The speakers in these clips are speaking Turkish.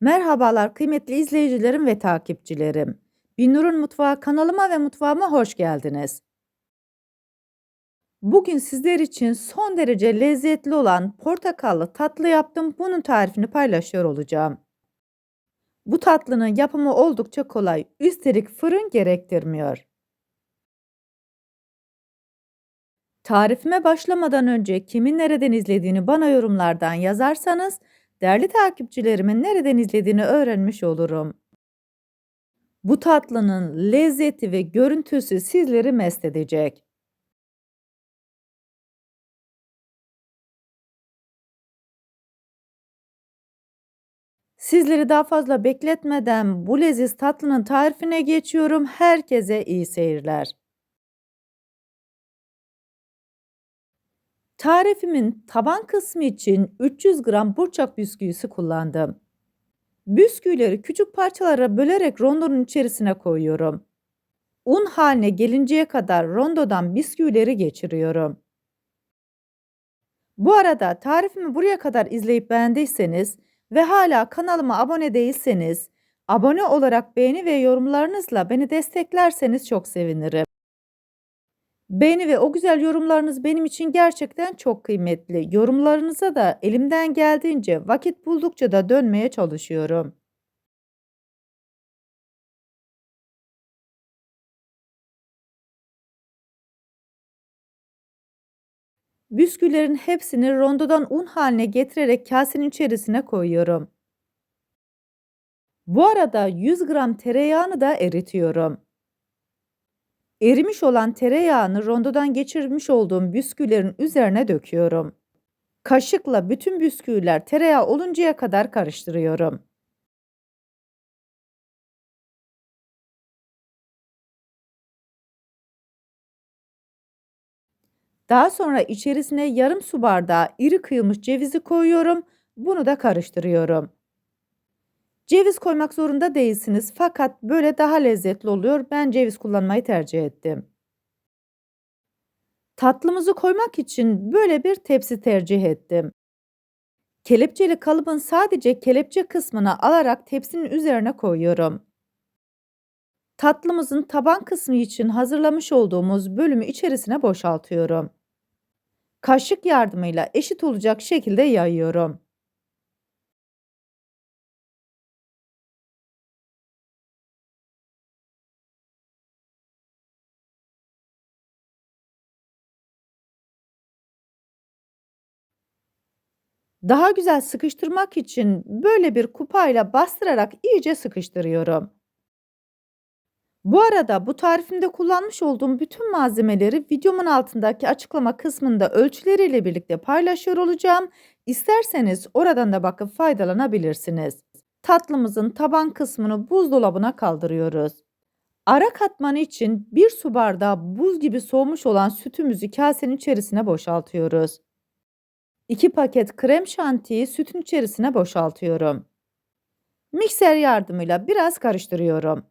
Merhabalar kıymetli izleyicilerim ve takipçilerim. Binnur'un Mutfağı kanalıma ve mutfağıma hoş geldiniz. Bugün sizler için son derece lezzetli olan portakallı tatlı yaptım. Bunun tarifini paylaşıyor olacağım. Bu tatlının yapımı oldukça kolay. Üstelik fırın gerektirmiyor. Tarifime başlamadan önce kimin nereden izlediğini bana yorumlardan yazarsanız değerli takipçilerimin nereden izlediğini öğrenmiş olurum. Bu tatlının lezzeti ve görüntüsü sizleri mest edecek. Sizleri daha fazla bekletmeden bu leziz tatlının tarifine geçiyorum. Herkese iyi seyirler. Tarifimin taban kısmı için 300 gram burçak bisküvisi kullandım. Bisküvileri küçük parçalara bölerek rondonun içerisine koyuyorum. Un haline gelinceye kadar rondodan bisküvileri geçiriyorum. Bu arada tarifimi buraya kadar izleyip beğendiyseniz ve hala kanalıma abone değilseniz, abone olarak beğeni ve yorumlarınızla beni desteklerseniz çok sevinirim. Beğeni ve o güzel yorumlarınız benim için gerçekten çok kıymetli. Yorumlarınıza da elimden geldiğince vakit buldukça da dönmeye çalışıyorum. Bisküvilerin hepsini rondodan un haline getirerek kasenin içerisine koyuyorum. Bu arada 100 gram tereyağını da eritiyorum. Erimiş olan tereyağını rondodan geçirmiş olduğum bisküvilerin üzerine döküyorum. Kaşıkla bütün bisküviler tereyağı oluncaya kadar karıştırıyorum. Daha sonra içerisine yarım su bardağı iri kıyılmış cevizi koyuyorum. Bunu da karıştırıyorum. Ceviz koymak zorunda değilsiniz fakat böyle daha lezzetli oluyor. Ben ceviz kullanmayı tercih ettim. Tatlımızı koymak için böyle bir tepsi tercih ettim. Kelepçeli kalıbın sadece kelepçe kısmını alarak tepsinin üzerine koyuyorum. Tatlımızın taban kısmı için hazırlamış olduğumuz bölümü içerisine boşaltıyorum. Kaşık yardımıyla eşit olacak şekilde yayıyorum. Daha güzel sıkıştırmak için böyle bir kupayla bastırarak iyice sıkıştırıyorum. Bu arada bu tarifimde kullanmış olduğum bütün malzemeleri videomun altındaki açıklama kısmında ölçüleriyle birlikte paylaşıyor olacağım. İsterseniz oradan da bakıp faydalanabilirsiniz. Tatlımızın taban kısmını buzdolabına kaldırıyoruz. Ara katmanı için bir su bardağı buz gibi soğumuş olan sütümüzü kasenin içerisine boşaltıyoruz. 2 paket krem şantiyi sütün içerisine boşaltıyorum. Mikser yardımıyla biraz karıştırıyorum.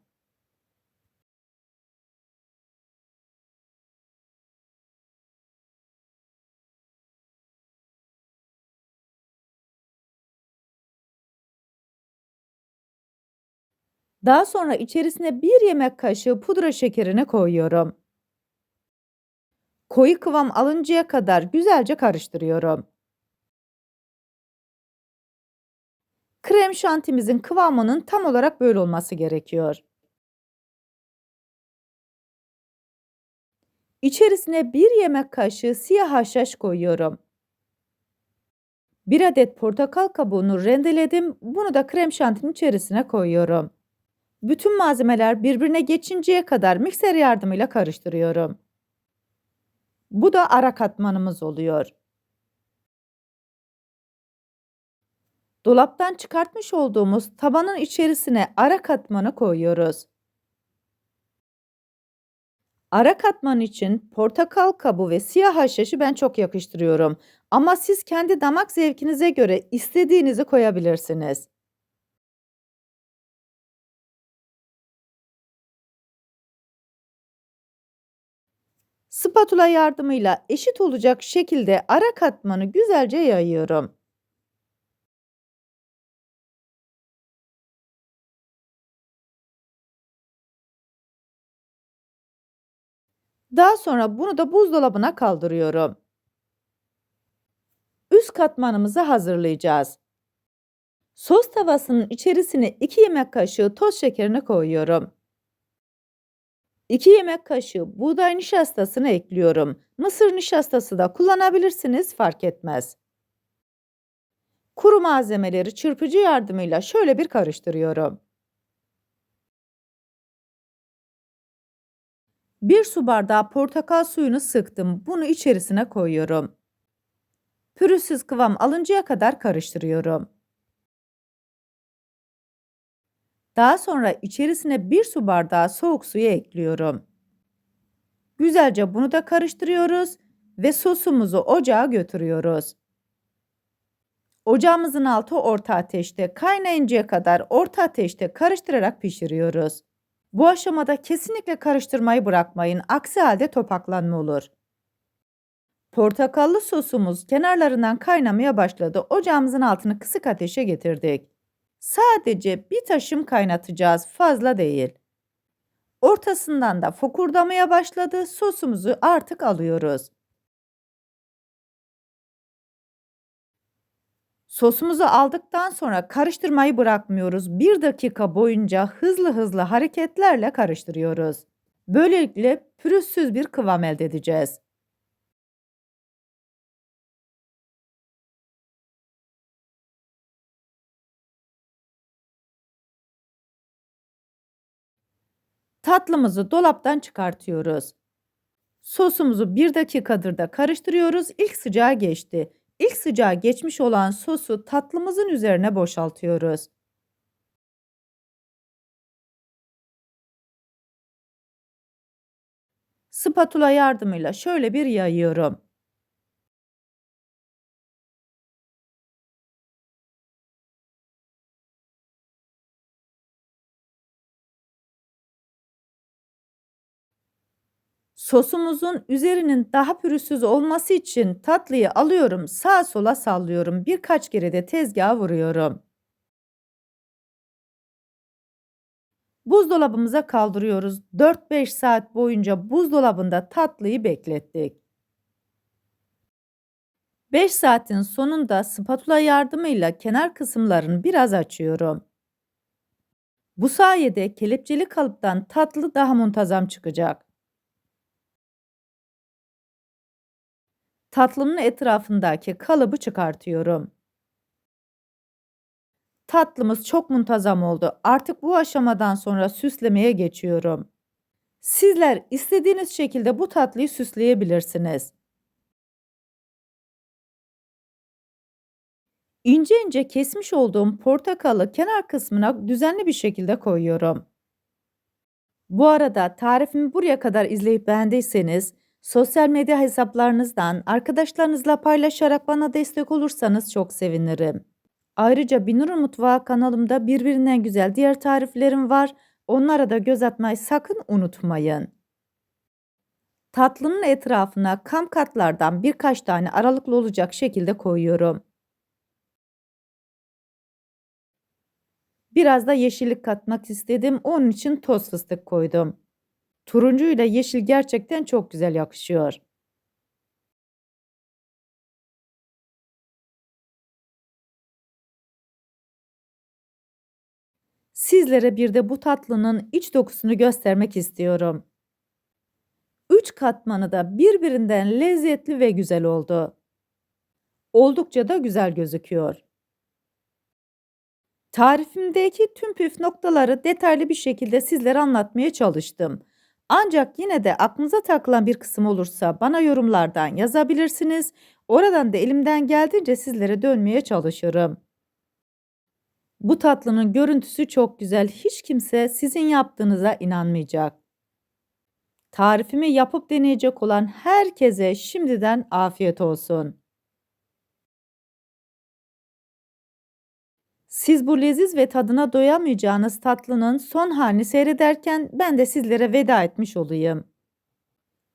Daha sonra içerisine 1 yemek kaşığı pudra şekerini koyuyorum. Koyu kıvam alıncaya kadar güzelce karıştırıyorum. Krem şantimizin kıvamının tam olarak böyle olması gerekiyor. İçerisine 1 yemek kaşığı siyah haşhaş koyuyorum. 1 adet portakal kabuğunu rendeledim. Bunu da krem şantinin içerisine koyuyorum. Bütün malzemeler birbirine geçinceye kadar mikser yardımıyla karıştırıyorum. Bu da ara katmanımız oluyor. Dolaptan çıkartmış olduğumuz tabanın içerisine ara katmanı koyuyoruz. Ara katman için portakal kabuğu ve siyah haşhaşı ben çok yakıştırıyorum. Ama siz kendi damak zevkinize göre istediğinizi koyabilirsiniz. Spatula yardımıyla eşit olacak şekilde ara katmanı güzelce yayıyorum. Daha sonra bunu da buzdolabına kaldırıyorum. Üst katmanımızı hazırlayacağız. Sos tavasının içerisine 2 yemek kaşığı toz şekerini koyuyorum. 2 yemek kaşığı buğday nişastasını ekliyorum. Mısır nişastası da kullanabilirsiniz fark etmez. Kuru malzemeleri çırpıcı yardımıyla şöyle bir karıştırıyorum. 1 su bardağı portakal suyunu sıktım. Bunu içerisine koyuyorum. Pürüzsüz kıvam alıncaya kadar karıştırıyorum. Daha sonra içerisine 1 su bardağı soğuk suyu ekliyorum. Güzelce bunu da karıştırıyoruz ve sosumuzu ocağa götürüyoruz. Ocağımızın altı orta ateşte kaynayıncaya kadar orta ateşte karıştırarak pişiriyoruz. Bu aşamada kesinlikle karıştırmayı bırakmayın. Aksi halde topaklanma olur. Portakallı sosumuz kenarlarından kaynamaya başladı. Ocağımızın altını kısık ateşe getirdik. Sadece bir taşım kaynatacağız, fazla değil. Ortasından da fokurdamaya başladı. Sosumuzu artık alıyoruz. Sosumuzu aldıktan sonra karıştırmayı bırakmıyoruz. Bir dakika boyunca hızlı hızlı hareketlerle karıştırıyoruz. Böylelikle pürüzsüz bir kıvam elde edeceğiz. Tatlımızı dolaptan çıkartıyoruz. Sosumuzu bir dakikadır da karıştırıyoruz. İlk sıcağı geçti. İlk sıcağı geçmiş olan sosu tatlımızın üzerine boşaltıyoruz. Spatula yardımıyla şöyle bir yayıyorum. Sosumuzun üzerinin daha pürüzsüz olması için tatlıyı alıyorum, sağa sola sallıyorum. Birkaç kere de tezgaha vuruyorum. Buzdolabımıza kaldırıyoruz. 4-5 saat boyunca buzdolabında tatlıyı beklettik. 5 saatin sonunda spatula yardımıyla kenar kısımlarını biraz açıyorum. Bu sayede kelepçeli kalıptan tatlı daha muntazam çıkacak. Tatlının etrafındaki kalıbı çıkartıyorum. Tatlımız çok muntazam oldu. Artık bu aşamadan sonra süslemeye geçiyorum. Sizler istediğiniz şekilde bu tatlıyı süsleyebilirsiniz. İnce ince kesmiş olduğum portakalı kenar kısmına düzenli bir şekilde koyuyorum. Bu arada tarifimi buraya kadar izleyip beğendiyseniz sosyal medya hesaplarınızdan arkadaşlarınızla paylaşarak bana destek olursanız çok sevinirim. Ayrıca Binur'un Mutfağı kanalımda birbirinden güzel diğer tariflerim var. Onlara da göz atmayı sakın unutmayın. Tatlının etrafına kam katlardan birkaç tane aralıklı olacak şekilde koyuyorum. Biraz da yeşillik katmak istedim. Onun için toz fıstık koydum. Turuncu ile yeşil gerçekten çok güzel yakışıyor. Sizlere bir de bu tatlının iç dokusunu göstermek istiyorum. Üç katmanı da birbirinden lezzetli ve güzel oldu. Oldukça da güzel gözüküyor. Tarifimdeki tüm püf noktaları detaylı bir şekilde sizlere anlatmaya çalıştım. Ancak yine de aklınıza takılan bir kısım olursa bana yorumlardan yazabilirsiniz. Oradan da elimden geldiğince sizlere dönmeye çalışırım. Bu tatlının görüntüsü çok güzel. Hiç kimse sizin yaptığınıza inanmayacak. Tarifimi yapıp deneyecek olan herkese şimdiden afiyet olsun. Siz bu leziz ve tadına doyamayacağınız tatlının son halini seyrederken ben de sizlere veda etmiş olayım.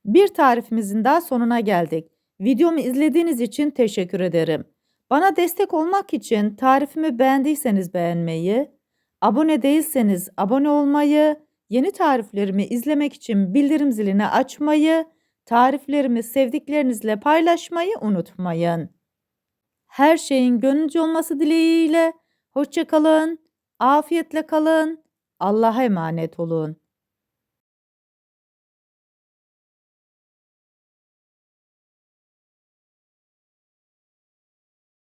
Bir tarifimizin daha sonuna geldik. Videomu izlediğiniz için teşekkür ederim. Bana destek olmak için tarifimi beğendiyseniz beğenmeyi, abone değilseniz abone olmayı, Yeni tariflerimi izlemek için bildirim zilini açmayı, tariflerimi sevdiklerinizle paylaşmayı unutmayın. Her şeyin gönlünce olması dileğiyle hoşça kalın, afiyetle kalın, Allah'a emanet olun.